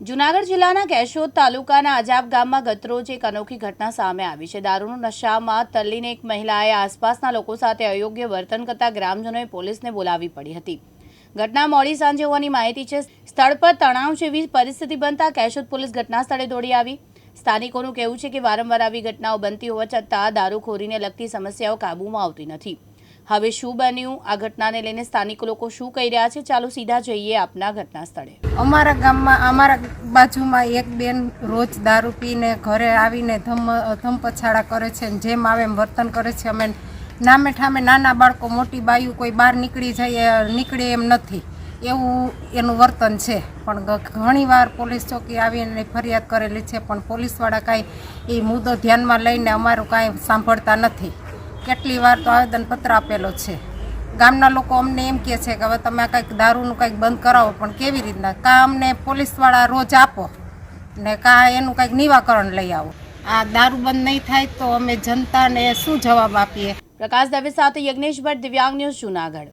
જુનાગઢ જિલ્લાના કેશોદ તાલુકાના અજાબ ગામમાં ગતરોજ એક અનોખી ઘટના સામે આવી છે. દારૂના નશામાં તલ્લીન એક મહિલાએ આસપાસના લોકો સાથે અયોગ્ય વર્તન કરતા ગ્રામજનોએ પોલીસને બોલાવી પડી હતી. ઘટના મોડી સાંજે હોવાની માહિતી છે. સ્થળ પર તણાવ જેવી પરિસ્થિતિ બનતા કેશોદ પોલીસ ઘટના સ્થળે દોડી આવી. સ્થાનિકોનું કહેવું છે કે વારંવાર આવી ઘટનાઓ બનતી હોવા છતાં દારૂખોરીને લગતી સમસ્યાઓ કાબૂમાં આવતી નથી. હવે શું બન્યું? આ ઘટનાને લઈને સ્થાનિક લોકો શું કહી રહ્યા છે? ચાલો સીધા જઈએ આપના ઘટના સ્થળે. અમારા ગામમાં, અમારા બાજુમાં એક બેન રોજ દારૂ પીને ઘરે આવીને ધમ ધમપછાડા કરે છે જેમ આવે એમ વર્તન કરે છે. અમે નામે ઠામે નાના બાળકો, મોટી બાયું કોઈ બહાર નીકળી જાય, નીકળે એમ નથી. એવું એનું વર્તન છે. પણ ઘણીવાર પોલીસ ચોકી આવીને ફરિયાદ કરેલી છે, પણ પોલીસવાળા કાંઈ એ મુદ્દો ધ્યાનમાં લઈને અમારું કાંઈ સાંભળતા નથી. કેટલી વાર તો આવેદનપત્ર આપેલો છે. ગામના લોકો અમને એમ કહે છે કે હવે તમે આ કંઈક દારૂનું કંઈક બંધ કરાવો, પણ કેવી રીતના? કાં અમને પોલીસવાળા રોજ આપો ને કાં એનું કંઈક નિવાકરણ લઈ આવો. આ દારૂ બંધ નહીં થાય તો અમે જનતાને શું જવાબ આપીએ? પ્રકાશ દવે સાથે યજ્ઞેશ ભટ્ટ દિવ્યાંગ ન્યૂઝ જુનાગઢ.